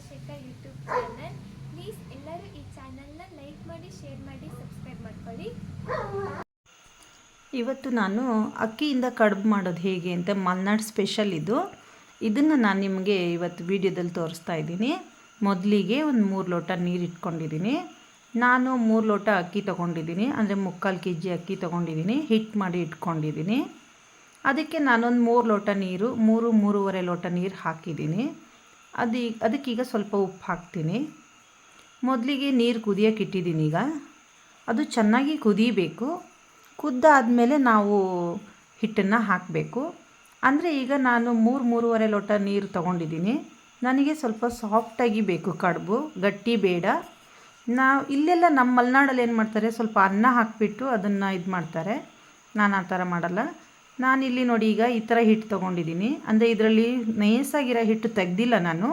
Chandrashekhar YouTube channel. Please ಎಲ್ಲರೂ ಈ ಚಾನಲ್ನ ಲೈಕ್ ಮಾಡಿ, ಶೇರ್ ಮಾಡಿ, ಸಬ್ಸ್ಕ್ರೈಬ್ ಮಾಡ್ಕೊಳ್ಳಿ. ಇವತ್ತು ನಾನು ಅಕ್ಕಿಯಿಂದ ಕಡುಬು ಮಾಡೋದು ಹೇಗೆ ಅಂತ ಮಲ್ನಾಡ್ ಸ್ಪೆಷಲ್ ಇದು. ಇದನ್ನು ನಾನು ನಿಮಗೆ ಇವತ್ತು ವಿಡಿಯೋದಲ್ಲಿ ತೋರಿಸ್ತಾ ಇದ್ದೀನಿ. ಮೊದಲಿಗೆ ಒಂದು ಮೂರು ಲೋಟ ನೀರು ಇಟ್ಕೊಂಡಿದ್ದೀನಿ. ನಾನು ಮೂರು ಲೋಟ ಅಕ್ಕಿ ತೊಗೊಂಡಿದ್ದೀನಿ. ಅಂದರೆ ಮುಕ್ಕಾಲು ಕೆ ಜಿ ಅಕ್ಕಿ ತೊಗೊಂಡಿದ್ದೀನಿ. ಹಿಟ್ಟು ಮಾಡಿ ಇಟ್ಕೊಂಡಿದ್ದೀನಿ. ಅದಕ್ಕೆ ನಾನೊಂದು ಮೂರು ಲೋಟ ನೀರು, ಮೂರು, ಮೂರುವರೆ ಲೋಟ ನೀರು ಹಾಕಿದ್ದೀನಿ. ಅದು ಅದಕ್ಕೀಗ ಸ್ವಲ್ಪ ಉಪ್ಪು ಹಾಕ್ತೀನಿ. ಮೊದಲಿಗೆ ನೀರು ಕುದಿಯೋಕೆ ಇಟ್ಟಿದ್ದೀನಿ ಈಗ. ಅದು ಚೆನ್ನಾಗಿ ಕುದೀಬೇಕು. ಕುದ್ದಾದಮೇಲೆ ನಾವು ಹಿಟ್ಟನ್ನು ಹಾಕಬೇಕು. ಅಂದರೆ ಈಗ ನಾನು ಮೂರು ಮೂರುವರೆ ಲೋಟ ನೀರು ತೊಗೊಂಡಿದ್ದೀನಿ. ನನಗೆ ಸ್ವಲ್ಪ ಸಾಫ್ಟಾಗಿ ಬೇಕು ಕಡುಬು, ಗಟ್ಟಿ ಬೇಡ. ನಾವು ಇಲ್ಲೆಲ್ಲ ನಮ್ಮ ಮಲೆನಾಡಲ್ಲಿ ಏನು ಮಾಡ್ತಾರೆ? ಸ್ವಲ್ಪ ಅನ್ನ ಹಾಕಿಬಿಟ್ಟು ಅದನ್ನು ಇದು ಮಾಡ್ತಾರೆ. ನಾನು ಆ ಥರ ಮಾಡಲ್ಲ. ನಾನಿಲ್ಲಿ ನೋಡಿ ಈಗ ಈ ಥರ ಹಿಟ್ಟು ತೊಗೊಂಡಿದ್ದೀನಿ. ಅಂದರೆ ಇದರಲ್ಲಿ ನೈಸಾಗಿರೋ ಹಿಟ್ಟು ತೆಗ್ದಿಲ್ಲ ನಾನು.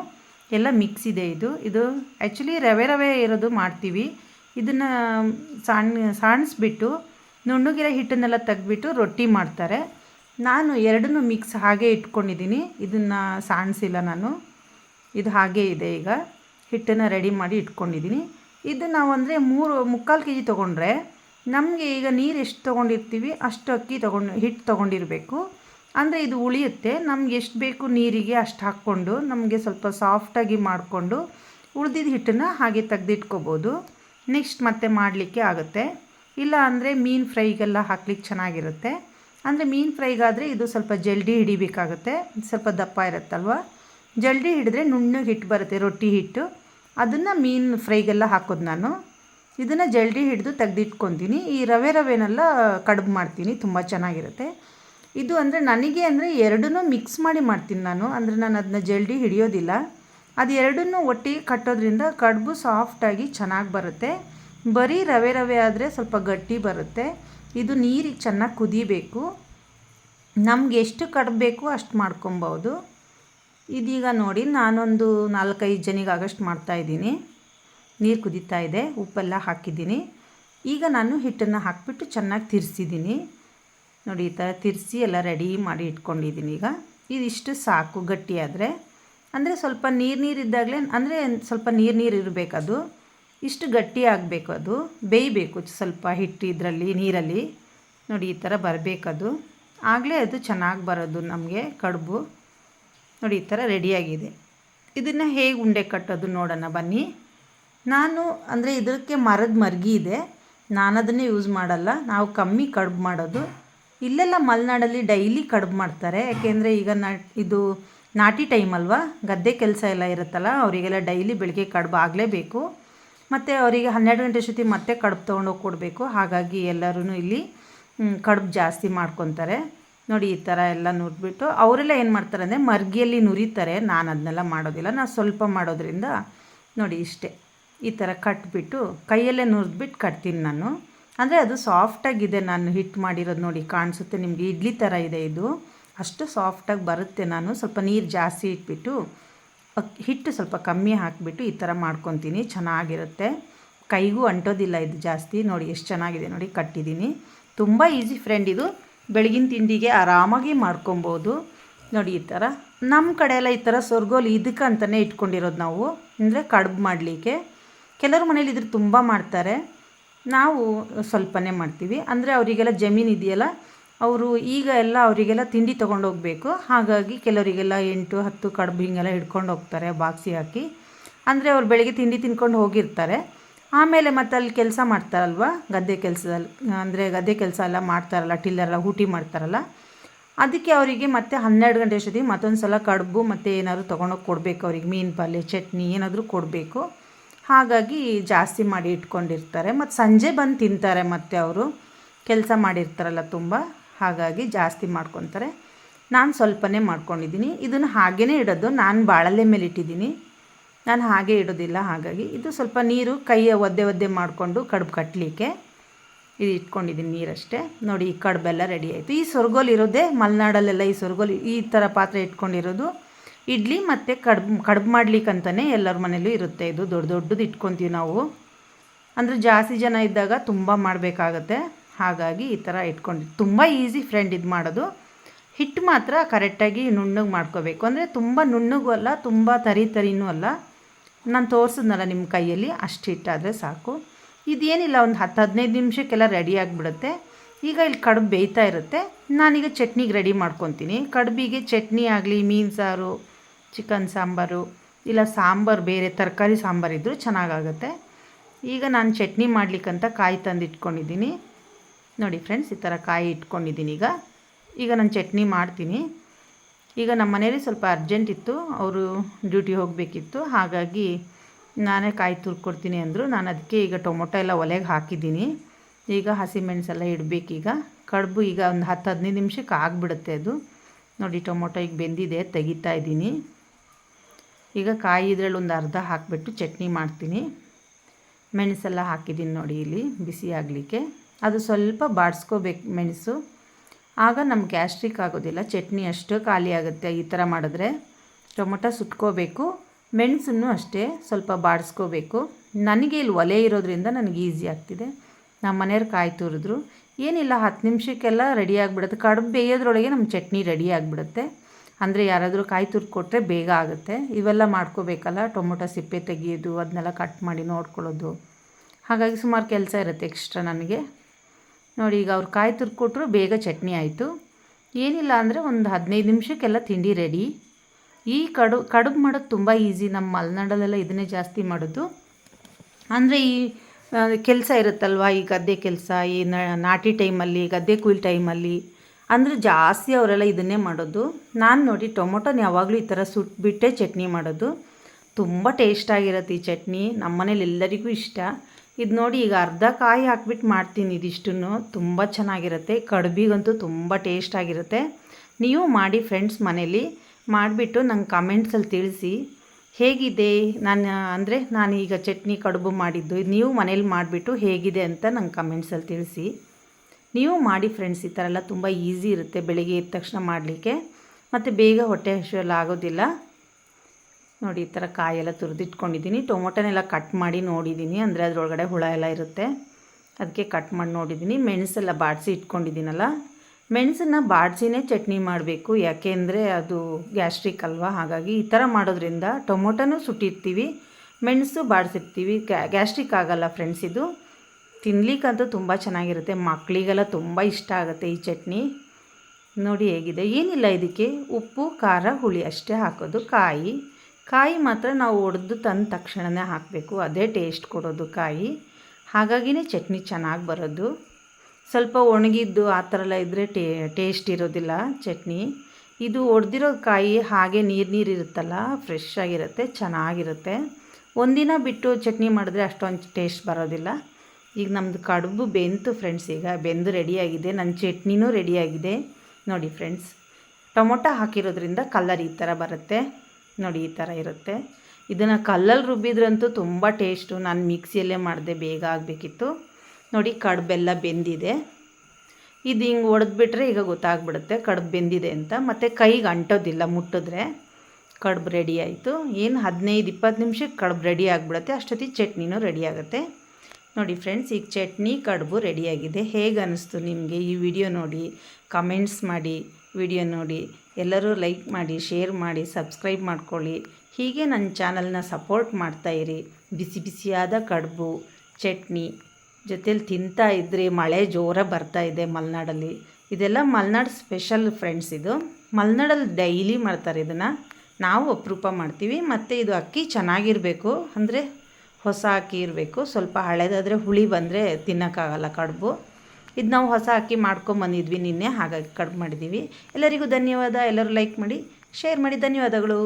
ಎಲ್ಲ ಮಿಕ್ಸ್ ಇದೆ ಇದು. ಇದು ಆ್ಯಕ್ಚುಲಿ ರವೆ ರವೆ ಇರೋದು ಮಾಡ್ತೀವಿ. ಇದನ್ನು ಸಣ್ಣ ಸಾಣಿಸ್ಬಿಟ್ಟು ನುಣ್ಣುಗಿರೋ ಹಿಟ್ಟನ್ನೆಲ್ಲ ತೆಗ್ದುಬಿಟ್ಟು ರೊಟ್ಟಿ ಮಾಡ್ತಾರೆ. ನಾನು ಎರಡನ್ನೂ ಮಿಕ್ಸ್ ಹಾಗೆ ಇಟ್ಕೊಂಡಿದ್ದೀನಿ. ಇದನ್ನು ಸಾಣಿಸಿಲ್ಲ ನಾನು. ಇದು ಹಾಗೇ ಇದೆ ಈಗ. ಹಿಟ್ಟನ್ನು ರೆಡಿ ಮಾಡಿ ಇಟ್ಕೊಂಡಿದ್ದೀನಿ. ಇದು ನಾವು ಅಂದರೆ ಮೂರು, ಮುಕ್ಕಾಲು ಕೆ ಜಿ ತೊಗೊಂಡ್ರೆ ನಮಗೆ ಈಗ ನೀರು ಎಷ್ಟು ತೊಗೊಂಡಿರ್ತೀವಿ ಅಷ್ಟು ಅಕ್ಕಿ ತೊಗೊಂಡು ಹಿಟ್ಟು ತೊಗೊಂಡಿರಬೇಕು. ಅಂದರೆ ಇದು ಉಳಿಯುತ್ತೆ. ನಮ್ಗೆ ಎಷ್ಟು ಬೇಕು ನೀರಿಗೆ ಅಷ್ಟು ಹಾಕ್ಕೊಂಡು, ನಮಗೆ ಸ್ವಲ್ಪ ಸಾಫ್ಟಾಗಿ ಮಾಡಿಕೊಂಡು ಉಳ್ದಿದ್ದ ಹಿಟ್ಟನ್ನು ಹಾಗೆ ತೆಗ್ದಿಟ್ಕೋಬೋದು. ನೆಕ್ಸ್ಟ್ ಮತ್ತೆ ಮಾಡಲಿಕ್ಕೆ ಆಗುತ್ತೆ. ಇಲ್ಲ ಅಂದರೆ ಮೀನು ಫ್ರೈಗೆಲ್ಲ ಹಾಕ್ಲಿಕ್ಕೆ ಚೆನ್ನಾಗಿರುತ್ತೆ. ಅಂದರೆ ಮೀನು ಫ್ರೈಗಾದರೆ ಇದು ಸ್ವಲ್ಪ ಜಲ್ದಿ ಹಿಡಿಬೇಕಾಗುತ್ತೆ. ಸ್ವಲ್ಪ ದಪ್ಪ ಇರುತ್ತಲ್ವ? ಜಲ್ದಿ ಹಿಡಿದ್ರೆ ನುಣ್ಣಗೆ ಹಿಟ್ಟು ಬರುತ್ತೆ, ರೊಟ್ಟಿ ಹಿಟ್ಟು. ಅದನ್ನು ಮೀನು ಫ್ರೈಗೆಲ್ಲ ಹಾಕೋದು ನಾನು. ಇದನ್ನು ಜಲ್ದಿ ಹಿಡಿದು ತೆಗೆದಿಟ್ಕೊತೀನಿ. ಈ ರವೆ ರವೆನೆಲ್ಲ ಕಡುಬು ಮಾಡ್ತೀನಿ, ತುಂಬ ಚೆನ್ನಾಗಿರುತ್ತೆ. ಇದು ಅಂದರೆ ನನಗೆ ಅಂದರೆ ಎರಡನ್ನೂ ಮಿಕ್ಸ್ ಮಾಡಿ ಮಾಡ್ತೀನಿ ನಾನು. ಅಂದರೆ ನಾನು ಅದನ್ನ ಜಲ್ದಿ ಹಿಡಿಯೋದಿಲ್ಲ. ಅದು ಎರಡನ್ನೂ ಒಟ್ಟಿಗೆ ಕಟ್ಟೋದ್ರಿಂದ ಕಡುಬು ಸಾಫ್ಟಾಗಿ ಚೆನ್ನಾಗಿ ಬರುತ್ತೆ. ಬರೀ ರವೆ ರವೆ ಆದರೆ ಸ್ವಲ್ಪ ಗಟ್ಟಿ ಬರುತ್ತೆ. ಇದು ನೀರಿಗೆ ಚೆನ್ನಾಗಿ ಕುದಿಬೇಕು. ನಮ್ಗೆ ಎಷ್ಟು ಕಡುಬು ಬೇಕು ಅಷ್ಟು ಮಾಡ್ಕೊಬೋದು. ಇದೀಗ ನೋಡಿ ನಾನೊಂದು ನಾಲ್ಕೈದು ಜನಿಗೆ ಆಗಷ್ಟು ಮಾಡ್ತಾಯಿದ್ದೀನಿ ನೀರು ಕುದೀತಾ ಇದೆ, ಉಪ್ಪೆಲ್ಲ ಹಾಕಿದ್ದೀನಿ. ಈಗ ನಾನು ಹಿಟ್ಟನ್ನು ಹಾಕಿಬಿಟ್ಟು ಚೆನ್ನಾಗಿ ತಿರ್ಸಿದ್ದೀನಿ. ನೋಡಿ, ಈ ಥರ ತಿರ್ಸಿ ಎಲ್ಲ ರೆಡಿ ಮಾಡಿ ಇಟ್ಕೊಂಡಿದ್ದೀನಿ ಈಗ. ಇದಿಷ್ಟು ಸಾಕು ಗಟ್ಟಿಯಾದರೆ ಅಂದರೆ ಸ್ವಲ್ಪ ನೀರು ನೀರು ಇದ್ದಾಗಲೇ, ಅಂದರೆ ಸ್ವಲ್ಪ ನೀರು ನೀರು ಇರಬೇಕದು ಇಷ್ಟು ಗಟ್ಟಿ ಆಗಬೇಕು ಅದು. ಬೇಯಬೇಕು ಸ್ವಲ್ಪ ಹಿಟ್ಟು ಇದರಲ್ಲಿ, ನೀರಲ್ಲಿ. ನೋಡಿ, ಈ ಥರ ಬರಬೇಕದು ಆಗಲೇ ಅದು ಚೆನ್ನಾಗಿ ಬರೋದು ನಮಗೆ ಕಡುಬು. ನೋಡಿ, ಈ ಥರ ರೆಡಿಯಾಗಿದೆ ಇದನ್ನು ಹೇಗೆ ಉಂಡೆ ಕಟ್ಟೋದು ನೋಡೋಣ ಬನ್ನಿ. ನಾನು ಅಂದರೆ ಇದಕ್ಕೆ ಮರದ ಮರ್ಗಿ ಇದೆ. ನಾನು ಅದನ್ನೇ ಯೂಸ್ ಮಾಡಲ್ಲ. ನಾವು ಕಮ್ಮಿ ಕಡುಬು ಮಾಡೋದು. ಇಲ್ಲೆಲ್ಲ ಮಲೆನಾಡಲ್ಲಿ ಡೈಲಿ ಕಡುಬು ಮಾಡ್ತಾರೆ. ಯಾಕೆಂದರೆ ಈಗ ನಾ ಇದು ನಾಟಿ ಟೈಮ್ ಅಲ್ವಾ? ಗದ್ದೆ ಕೆಲಸ ಎಲ್ಲ ಇರುತ್ತಲ್ಲ, ಅವರಿಗೆಲ್ಲ ಡೈಲಿ ಬೆಳಗ್ಗೆ ಕಡುಬು ಆಗಲೇಬೇಕು. ಮತ್ತು ಅವರಿಗೆ ಹನ್ನೆರಡು ಗಂಟೆ ಅಷ್ಟೊತ್ತಿ ಮತ್ತೆ ಕಡುಬು ತೊಗೊಂಡೋಗಿ ಕೊಡಬೇಕು. ಹಾಗಾಗಿ ಎಲ್ಲರೂ ಇಲ್ಲಿ ಕಡುಬು ಜಾಸ್ತಿ ಮಾಡ್ಕೊತಾರೆ. ನೋಡಿ, ಈ ಥರ ಎಲ್ಲ ನುರಿಬಿಟ್ಟು ಅವರೆಲ್ಲ ಏನು ಮಾಡ್ತಾರೆ ಅಂದರೆ ಮರ್ಗಿಯಲ್ಲಿ ನುರಿತಾರೆ. ನಾನು ಅದನ್ನೆಲ್ಲ ಮಾಡೋದಿಲ್ಲ. ನಾನು ಸ್ವಲ್ಪ ಮಾಡೋದ್ರಿಂದ ನೋಡಿ ಇಷ್ಟೇ. ಈ ಥರ ಕಟ್ಬಿಟ್ಟು ಕೈಯಲ್ಲೇ ನುರಿದ್ಬಿಟ್ಟು ಕಟ್ತೀನಿ ನಾನು. ಅಂದರೆ ಅದು ಸಾಫ್ಟಾಗಿದೆ ನಾನು ಹಿಟ್ ಮಾಡಿರೋದು ನೋಡಿ, ಕಾಣಿಸುತ್ತೆ ನಿಮಗೆ. ಇಡ್ಲಿ ಥರ ಇದೆ ಇದು. ಅಷ್ಟು ಸಾಫ್ಟಾಗಿ ಬರುತ್ತೆ ನಾನು. ಸ್ವಲ್ಪ ನೀರು ಜಾಸ್ತಿ ಇಟ್ಬಿಟ್ಟು ಹಿಟ್ಟು ಸ್ವಲ್ಪ ಕಮ್ಮಿ ಹಾಕಿಬಿಟ್ಟು ಈ ಥರ ಮಾಡ್ಕೊತೀನಿ. ಚೆನ್ನಾಗಿರುತ್ತೆ. ಕೈಗೂ ಅಂಟೋದಿಲ್ಲ ಇದು ಜಾಸ್ತಿ. ನೋಡಿ, ಎಷ್ಟು ಚೆನ್ನಾಗಿದೆ ನೋಡಿ, ಕಟ್ಟಿದ್ದೀನಿ. ತುಂಬ ಈಸಿ ಫ್ರೆಂಡ್ ಇದು. ಬೆಳಗಿನ ತಿಂಡಿಗೆ ಆರಾಮಾಗಿ ಮಾಡ್ಕೊಬೋದು. ನೋಡಿ, ಈ ಥರ. ನಮ್ಮ ಕಡೆ ಈ ಥರ ಸೊರ್ಗೋಲು ಇದಕ್ಕೆ ಅಂತಲೇ ಇಟ್ಕೊಂಡಿರೋದು ನಾವು. ಅಂದರೆ ಕಡುಬು ಮಾಡಲಿಕ್ಕೆ. ಕೆಲವ್ರ ಮನೇಲಿ ಇದ್ರ ತುಂಬ ಮಾಡ್ತಾರೆ. ನಾವು ಸ್ವಲ್ಪನೇ ಮಾಡ್ತೀವಿ. ಅಂದರೆ ಅವರಿಗೆಲ್ಲ ಜಮೀನು ಇದೆಯಲ್ಲ, ಅವರು ಈಗ ಎಲ್ಲ ಅವರಿಗೆಲ್ಲ ತಿಂಡಿ ತೊಗೊಂಡೋಗ್ಬೇಕು ಹಾಗಾಗಿ ಕೆಲವರಿಗೆಲ್ಲ ಎಂಟು, ಹತ್ತು ಕಡುಬು ಹಿಂಗೆಲ್ಲ ಹಿಡ್ಕೊಂಡು ಹೋಗ್ತಾರೆ ಬಾಕ್ಸಿ ಹಾಕಿ. ಅಂದರೆ ಅವ್ರು ಬೆಳಗ್ಗೆ ತಿಂಡಿ ತಿನ್ಕೊಂಡು ಹೋಗಿರ್ತಾರೆ. ಆಮೇಲೆ ಮತ್ತೆ ಅಲ್ಲಿ ಕೆಲಸ ಮಾಡ್ತಾರಲ್ವ, ಗದ್ದೆ ಕೆಲಸದಲ್ಲಿ ಅಂದರೆ ಗದ್ದೆ ಕೆಲಸ ಎಲ್ಲ ಮಾಡ್ತಾರಲ್ಲ ಟಿಲ್ಲರೆಲ್ಲ ಊಟಿ ಮಾಡ್ತಾರಲ್ಲ. ಅದಕ್ಕೆ ಅವರಿಗೆ ಮತ್ತೆ ಹನ್ನೆರಡು ಗಂಟೆ ಅಷ್ಟೊತ್ತಿಗೆ ಮತ್ತೊಂದು ಸಲ ಕಡುಬು ಮತ್ತು ಏನಾದರೂ ತೊಗೊಂಡೋಗಿ ಕೊಡಬೇಕು ಅವ್ರಿಗೆ. ಮೀನು ಪಲ್ಯ, ಚಟ್ನಿ ಏನಾದರೂ ಕೊಡಬೇಕು. ಹಾಗಾಗಿ ಜಾಸ್ತಿ ಮಾಡಿ ಇಟ್ಕೊಂಡಿರ್ತಾರೆ. ಮತ್ತು ಸಂಜೆ ಬಂದು ತಿಂತಾರೆ ಮತ್ತು ಅವರು. ಕೆಲಸ ಮಾಡಿರ್ತಾರಲ್ಲ ತುಂಬ. ಹಾಗಾಗಿ ಜಾಸ್ತಿ ಮಾಡ್ಕೊತಾರೆ. ನಾನು ಸ್ವಲ್ಪನೇ ಮಾಡ್ಕೊಂಡಿದ್ದೀನಿ. ಇದನ್ನು ಹಾಗೇ ಇಡೋದು. ನಾನು ಬಾಳಲೆ ಮೇಲೆ ಇಟ್ಟಿದ್ದೀನಿ ನಾನು ಹಾಗೆ ಇಡೋದಿಲ್ಲ. ಹಾಗಾಗಿ ಇದು ಸ್ವಲ್ಪ ನೀರು ಕೈಯ ಒದ್ದೆ ಒದ್ದೆ ಮಾಡಿಕೊಂಡು ಕಡುಬು ಕಟ್ಟಲಿಕ್ಕೆ ಇದು ಇಟ್ಕೊಂಡಿದ್ದೀನಿ ನೀರಷ್ಟೇ. ನೋಡಿ ಈ ಕಡುಬೆಲ್ಲ ರೆಡಿ ಆಯಿತು. ಈ ಸೊರ್ಗೋಲ್ ಇರೋದೇ ಮಲೆನಾಡಲ್ಲೆಲ್ಲ ಈ ಸೊರ್ಗೋಲ್ ಈ ಥರ ಪಾತ್ರೆ ಇಟ್ಕೊಂಡಿರೋದು. ಇಡ್ಲಿ ಮತ್ತು ಕಡ್ಬು ಕಡ್ಬು ಮಾಡ್ಲಿಕ್ಕೆ ಅಂತಲೇ ಎಲ್ಲರ ಮನೇಲೂ ಇರುತ್ತೆ. ಇದು ದೊಡ್ಡ ದೊಡ್ಡದು ಇಟ್ಕೊತೀವಿ ನಾವು. ಅಂದರೆ ಜಾಸ್ತಿ ಜನ ಇದ್ದಾಗ ತುಂಬ ಮಾಡಬೇಕಾಗತ್ತೆ. ಹಾಗಾಗಿ ಈ ಥರ ಇಟ್ಕೊಂಡು ತುಂಬ ಈಸಿ ಫ್ರೆಂಡ್ ಇದು ಮಾಡೋದು. ಹಿಟ್ಟು ಮಾತ್ರ ಕರೆಕ್ಟಾಗಿ ನುಣ್ಣಗೆ ಮಾಡ್ಕೋಬೇಕು. ಅಂದರೆ ತುಂಬ ನುಣ್ಣಗೂ ಅಲ್ಲ, ತುಂಬ ತರಿ ತರಿನೂ ಅಲ್ಲ. ನಾನು ತೋರಿಸಿದ್ನಲ್ಲ ನಿಮ್ಮ ಕೈಯಲ್ಲಿ, ಅಷ್ಟು ಹಿಟ್ಟಾದರೆ ಸಾಕು. ಇದೇನಿಲ್ಲ, ಒಂದು ಹತ್ತು ಹದಿನೈದು ನಿಮಿಷಕ್ಕೆಲ್ಲ ರೆಡಿ ಆಗಿಬಿಡುತ್ತೆ. ಈಗ ಇಲ್ಲಿ ಕಡುಬು ಬೇಯ್ತಾ ಇರುತ್ತೆ. ನಾನೀಗ ಚಟ್ನಿಗೆ ರೆಡಿ ಮಾಡ್ಕೊತೀನಿ. ಕಡುಬಿಗೆ ಚಟ್ನಿ ಆಗಲಿ, ಮೀನು ಸಾರು ಚಿಕನ್ ಸಾಂಬಾರು ಇಲ್ಲ ಸಾಂಬಾರು ಬೇರೆ ತರಕಾರಿ ಸಾಂಬಾರಿದ್ದರೂ ಚೆನ್ನಾಗಾಗುತ್ತೆ. ಈಗ ನಾನು ಚಟ್ನಿ ಮಾಡಲಿಕ್ಕಂತ ಕಾಯಿ ತಂದು ಇಟ್ಕೊಂಡಿದ್ದೀನಿ ನೋಡಿ ಫ್ರೆಂಡ್ಸ್ ಈ ಥರ ಕಾಯಿ ಇಟ್ಕೊಂಡಿದ್ದೀನಿ ಈಗ. ಈಗ ನಾನು ಚಟ್ನಿ ಮಾಡ್ತೀನಿ. ಈಗ ನಮ್ಮ ಮನೇಲಿ ಸ್ವಲ್ಪ ಅರ್ಜೆಂಟ್ ಇತ್ತು, ಅವರು ಡ್ಯೂಟಿ ಹೋಗಬೇಕಿತ್ತು. ಹಾಗಾಗಿ ನಾನೇ ಕಾಯಿ ತುರ್ಕೊಡ್ತೀನಿ ಅಂದರು. ನಾನು ಅದಕ್ಕೆ ಈಗ ಟೊಮೊಟೊ ಎಲ್ಲ ಒಲೆಗೆ ಹಾಕಿದ್ದೀನಿ. ಈಗ ಹಸಿಮೆಣಸೆಲ್ಲ ಇಡಬೇಕೀಗ. ಕಡುಬು ಈಗ ಒಂದು ಹತ್ತು ಹದಿನೈದು ನಿಮಿಷಕ್ಕೆ ಆಗಿಬಿಡುತ್ತೆ ಅದು. ನೋಡಿ ಟೊಮೊಟೊ ಈಗ ಬೆಂದಿದೆ, ತೆಗಿತಾ ಇದ್ದೀನಿ. ಈಗ ಕಾಯಿ ಇದ್ರಲ್ಲಿ ಒಂದು ಅರ್ಧ ಹಾಕಿಬಿಟ್ಟು ಚಟ್ನಿ ಮಾಡ್ತೀನಿ. ಮೆಣಸೆಲ್ಲ ಹಾಕಿದ್ದೀನಿ ನೋಡಿ ಇಲ್ಲಿ, ಬಿಸಿ ಆಗಲಿಕ್ಕೆ. ಅದು ಸ್ವಲ್ಪ ಬಾಡಿಸ್ಕೋಬೇಕು ಮೆಣಸು. ಆಗ ನಮ್ಗೆ ಗ್ಯಾಸ್ಟ್ರಿಕ್ ಆಗೋದಿಲ್ಲ, ಚಟ್ನಿ ಅಷ್ಟು ಖಾಲಿ ಆಗುತ್ತೆ ಈ ಥರ ಮಾಡಿದ್ರೆ. ಟೊಮೊಟೊ ಸುಟ್ಕೋಬೇಕು, ಮೆಣಸನ್ನು ಅಷ್ಟೇ ಸ್ವಲ್ಪ ಬಾಡಿಸ್ಕೋಬೇಕು. ನನಗೆ ಇಲ್ಲಿ ಒಲೆ ಇರೋದ್ರಿಂದ ನನಗೆ ಈಸಿ ಆಗ್ತಿದೆ. ನಮ್ಮ ಮನೆಯವ್ರು ಕಾಯಿ ತುರಿದ್ರು. ಏನಿಲ್ಲ, ಹತ್ತು ನಿಮಿಷಕ್ಕೆಲ್ಲ ರೆಡಿ ಆಗಿಬಿಡುತ್ತೆ. ಕಡುಬು ಬೇಯೋದ್ರೊಳಗೆ ನಮ್ಮ ಚಟ್ನಿ ರೆಡಿ ಆಗಿಬಿಡುತ್ತೆ. ಅಂದರೆ ಯಾರಾದರೂ ಕಾಯಿ ತುರ್ದು ಕೊಟ್ಟರೆ ಬೇಗ ಆಗುತ್ತೆ. ಇವೆಲ್ಲ ಮಾಡ್ಕೋಬೇಕಲ್ಲ, ಟೊಮೊಟೊ ಸಿಪ್ಪೆ ತೆಗೆಯೋದು ಅದನ್ನೆಲ್ಲ ಕಟ್ ಮಾಡಿ ನೋಡ್ಕೊಳ್ಳೋದು. ಹಾಗಾಗಿ ಸುಮಾರು ಕೆಲಸ ಇರುತ್ತೆ ಎಕ್ಸ್ಟ್ರಾ ನನಗೆ. ನೋಡಿ, ಈಗ ಅವ್ರು ಕಾಯಿ ತುರ್ಕೊಟ್ರು ಬೇಗ ಚಟ್ನಿ ಆಯಿತು. ಏನಿಲ್ಲ ಅಂದರೆ ಒಂದು ಹದಿನೈದು ನಿಮಿಷಕ್ಕೆಲ್ಲ ತಿಂಡಿ ರೆಡಿ ಈ ಕಡು, ಕಡುಬು ಮಾಡೋದು ತುಂಬ ಈಸಿ ನಮ್ಮ ಮಲೆನಾಡಲ್ಲೆಲ್ಲ ಇದನ್ನೇ ಜಾಸ್ತಿ ಮಾಡೋದು. ಅಂದರೆ ಈ ಕೆಲಸ ಇರುತ್ತಲ್ವ, ಈ ಗದ್ದೆ ಕೆಲಸ, ಈ ನಾಟಿ ಟೈಮಲ್ಲಿ ಗದ್ದೆ ಕುಯ್ಲ್ ಟೈಮಲ್ಲಿ ಅಂದರೆ ಜಾಸ್ತಿ ಅವರೆಲ್ಲ ಇದನ್ನೇ ಮಾಡೋದು. ನಾನು ನೋಡಿ ಟೊಮೊಟೊನ ಯಾವಾಗಲೂ ಈ ಥರ ಸುಟ್ಬಿಟ್ಟೆ ಚಟ್ನಿ ಮಾಡೋದು. ತುಂಬ ಟೇಸ್ಟಾಗಿರುತ್ತೆ ಈ ಚಟ್ನಿ. ನಮ್ಮ ಮನೇಲಿ ಎಲ್ಲರಿಗೂ ಇಷ್ಟ. ಇದು ನೋಡಿ ಈಗ ಅರ್ಧ ಕಾಯಿ ಹಾಕ್ಬಿಟ್ಟು ಮಾಡ್ತೀನಿ ಇದಿಷ್ಟನ್ನು. ತುಂಬ ಚೆನ್ನಾಗಿರುತ್ತೆ. ಕಡುಬಿಗಂತೂ ತುಂಬ ಟೇಸ್ಟಾಗಿರುತ್ತೆ ನೀವು ಮಾಡಿ ಫ್ರೆಂಡ್ಸ್ ಮನೇಲಿ ಮಾಡಿಬಿಟ್ಟು ನಂಗೆ ಕಮೆಂಟ್ಸಲ್ಲಿ ತಿಳಿಸಿ. ಹೇಗಿದೆ? ನಾನು, ಅಂದರೆ ನಾನು ಈಗ ಚಟ್ನಿ ಕಡುಬು ಮಾಡಿದ್ದು. ನೀವು ಮನೇಲಿ ಮಾಡಿಬಿಟ್ಟು ಹೇಗಿದೆ ಅಂತ ನಂಗೆ ಕಮೆಂಟ್ಸಲ್ಲಿ ತಿಳಿಸಿ. ನೀವು ಮಾಡಿ ಫ್ರೆಂಡ್ಸ್ ಈ ಥರ ಎಲ್ಲ ತುಂಬ ಈಸಿ ಇರುತ್ತೆ ಬೆಳಿಗ್ಗೆ ಎದ್ದ ತಕ್ಷಣ ಮಾಡಲಿಕ್ಕೆ. ಮತ್ತು ಬೇಗ ಹೊಟ್ಟೆ ಹಸಿವೆಲ್ಲ ಆಗೋದಿಲ್ಲ. ನೋಡಿ ಈ ಥರ ಕಾಯೆಲ್ಲ ತುರಿದಿಟ್ಕೊಂಡಿದ್ದೀನಿ. ಟೊಮೊಟೊನೆಲ್ಲ ಕಟ್ ಮಾಡಿ ನೋಡಿದ್ದೀನಿ. ಅಂದರೆ ಅದರೊಳಗಡೆ ಹುಳ ಎಲ್ಲ ಇರುತ್ತೆ. ಅದಕ್ಕೆ ಕಟ್ ಮಾಡಿ ನೋಡಿದ್ದೀನಿ. ಮೆಣಸೆಲ್ಲ ಬಾಡಿಸಿ ಇಟ್ಕೊಂಡಿದ್ದೀನಲ್ಲ. ಮೆಣಸನ್ನು ಬಾಡಿಸಿನೇ ಚಟ್ನಿ ಮಾಡಬೇಕು. ಯಾಕೆಂದರೆ ಅದು ಗ್ಯಾಸ್ಟ್ರಿಕ್ ಅಲ್ವಾ? ಹಾಗಾಗಿ ಈ ಥರ ಮಾಡೋದ್ರಿಂದ ಟೊಮೊಟೊನೂ ಸುಟ್ಟಿರ್ತೀವಿ. ಮೆಣಸು ಬಾಡಿಸಿರ್ತೀವಿ. ಗ್ಯಾಸ್ಟ್ರಿಕ್ ಆಗಲ್ಲ ಫ್ರೆಂಡ್ಸ್ ಇದು. ತಿನ್ಲಿಕ್ಕಂತೂ ತುಂಬ ಚೆನ್ನಾಗಿರುತ್ತೆ. ಮಕ್ಕಳಿಗೆಲ್ಲ ತುಂಬ ಇಷ್ಟ ಆಗುತ್ತೆ ಈ ಚಟ್ನಿ. ನೋಡಿ ಹೇಗಿದೆ. ಏನಿಲ್ಲ ಇದಕ್ಕೆ? ಉಪ್ಪು, ಖಾರ, ಹುಳಿ ಅಷ್ಟೇ ಹಾಕೋದು. ಕಾಯಿ. ಕಾಯಿ ಮಾತ್ರ ನಾವು ಒಡೆದು ತಂದ ತಕ್ಷಣವೇ ಹಾಕಬೇಕು. ಅದೇ ಟೇಸ್ಟ್ ಕೊಡೋದು ಕಾಯಿ. ಹಾಗಾಗಿನೇ ಚಟ್ನಿ ಚೆನ್ನಾಗಿ ಬರೋದು. ಸ್ವಲ್ಪ ಒಣಗಿದ್ದು ಆ ಥರ ಎಲ್ಲ ಇದ್ದರೆ ಟೇ, ಟೇಸ್ಟ್ ಇರೋದಿಲ್ಲ ಚಟ್ನಿ. ಇದು ಒಡೆದಿರೋ ಕಾಯಿ ಹಾಗೆ ನೀರು ನೀರು ಇರುತ್ತಲ್ಲ, ಫ್ರೆಶ್ ಆಗಿರುತ್ತೆ, ಚೆನ್ನಾಗಿರುತ್ತೆ. ಒಂದಿನ ಬಿಟ್ಟು ಚಟ್ನಿ ಮಾಡಿದ್ರೆ ಅಷ್ಟೊಂದು ಟೇಸ್ಟ್ ಬರೋದಿಲ್ಲ. ಈಗ ನಮ್ಮದು ಕಡುಬು ಬೆಂತು ಫ್ರೆಂಡ್ಸ್ ಈಗ ಬೆಂದು ರೆಡಿಯಾಗಿದೆ ನನ್ನ ಚಟ್ನಿನೂ ರೆಡಿಯಾಗಿದೆ ನೋಡಿ ಫ್ರೆಂಡ್ಸ್ ಟೊಮೊಟೊ ಹಾಕಿರೋದ್ರಿಂದ ಕಲ್ಲರ್ ಈ ಥರ ಬರುತ್ತೆ. ನೋಡಿ ಈ ಥರ ಇರುತ್ತೆ. ಇದನ್ನು ಕಲ್ಲಲ್ಲಿ ರುಬ್ಬಿದ್ರಂತೂ ತುಂಬ ಟೇಸ್ಟು ನಾನು ಮಿಕ್ಸಿಯಲ್ಲೇ ಮಾಡಿದೆ, ಬೇಗ ಆಗಬೇಕಿತ್ತು. ನೋಡಿ ಕಡುಬೆಲ್ಲ ಬೆಂದಿದೆ. ಇದು ಹಿಂಗೆ ಒಡೆದ್ಬಿಟ್ರೆ ಈಗ ಗೊತ್ತಾಗ್ಬಿಡುತ್ತೆ ಕಡುಬು ಬೆಂದಿದೆ ಅಂತ. ಮತ್ತು ಕೈಗೆ ಅಂಟೋದಿಲ್ಲ, ಮುಟ್ಟಿದ್ರೆ ಕಡುಬು ರೆಡಿ ಆಯಿತು. ಏನು ಹದಿನೈದು, ಇಪ್ಪತ್ತು ನಿಮಿಷಕ್ಕೆ ಕಡುಬು ರೆಡಿ ಆಗಿಬಿಡುತ್ತೆ. ಅಷ್ಟೊತ್ತಿಗೆ ಚಟ್ನಿನೂ ರೆಡಿ ಆಗುತ್ತೆ. ನೋಡಿ ಫ್ರೆಂಡ್ಸ್, ಈಗ ಚಟ್ನಿ, ಕಡುಬು ರೆಡಿಯಾಗಿದೆ. ಹೇಗೆ ಅನ್ನಿಸ್ತು ನಿಮಗೆ ಈ ವಿಡಿಯೋ ನೋಡಿ? ಕಮೆಂಟ್ಸ್ ಮಾಡಿ, ವಿಡಿಯೋ ನೋಡಿ. ಎಲ್ಲರೂ ಲೈಕ್ ಮಾಡಿ ಶೇರ್ ಮಾಡಿ ಸಬ್ಸ್ಕ್ರೈಬ್ ಮಾಡ್ಕೊಳ್ಳಿ. ಹೀಗೆ ನನ್ನ ಚಾನಲ್ನ ಸಪೋರ್ಟ್ ಮಾಡ್ತಾಯಿರಿ ಬಿಸಿ ಬಿಸಿಯಾದ ಕಡುಬು, ಚಟ್ನಿ ಜೊತೇಲಿ ತಿಂತಾ ಇದ್ರೆ ಮಳೆ ಜೋರ ಬರ್ತಾ ಇದೆ ಮಲೆನಾಡಲ್ಲಿ. ಇದೆಲ್ಲ ಮಲೆನಾಡು ಸ್ಪೆಷಲ್ ಫ್ರೆಂಡ್ಸ್ ಇದು. ಮಲೆನಾಡಲ್ಲಿ ಡೈಲಿ ಮಾಡ್ತಾರೆ ಇದನ್ನು. ನಾವು ಅಪರೂಪ ಮಾಡ್ತೀವಿ. ಮತ್ತು ಇದು ಅಕ್ಕಿ ಚೆನ್ನಾಗಿರಬೇಕು. ಅಂದರೆ ಹೊಸ ಅಕ್ಕಿ ಇರಬೇಕು. ಸ್ವಲ್ಪ ಹಳೇದಾದರೆ ಹುಳಿ ಬಂದರೆ ತಿನ್ನೋಕ್ಕಾಗಲ್ಲ ಕಡುಬು. ಇದು ನಾವು ಹೊಸ ಅಕ್ಕಿ ಮಾಡ್ಕೊಂಬಂದಿದ್ವಿ ನಿನ್ನೆ, ಹಾಗಾಗಿ ಕಡುಬು ಮಾಡಿದ್ದೀವಿ ಎಲ್ಲರಿಗೂ ಧನ್ಯವಾದ. ಎಲ್ಲರೂ ಲೈಕ್ ಮಾಡಿ ಶೇರ್ ಮಾಡಿ. ಧನ್ಯವಾದಗಳು.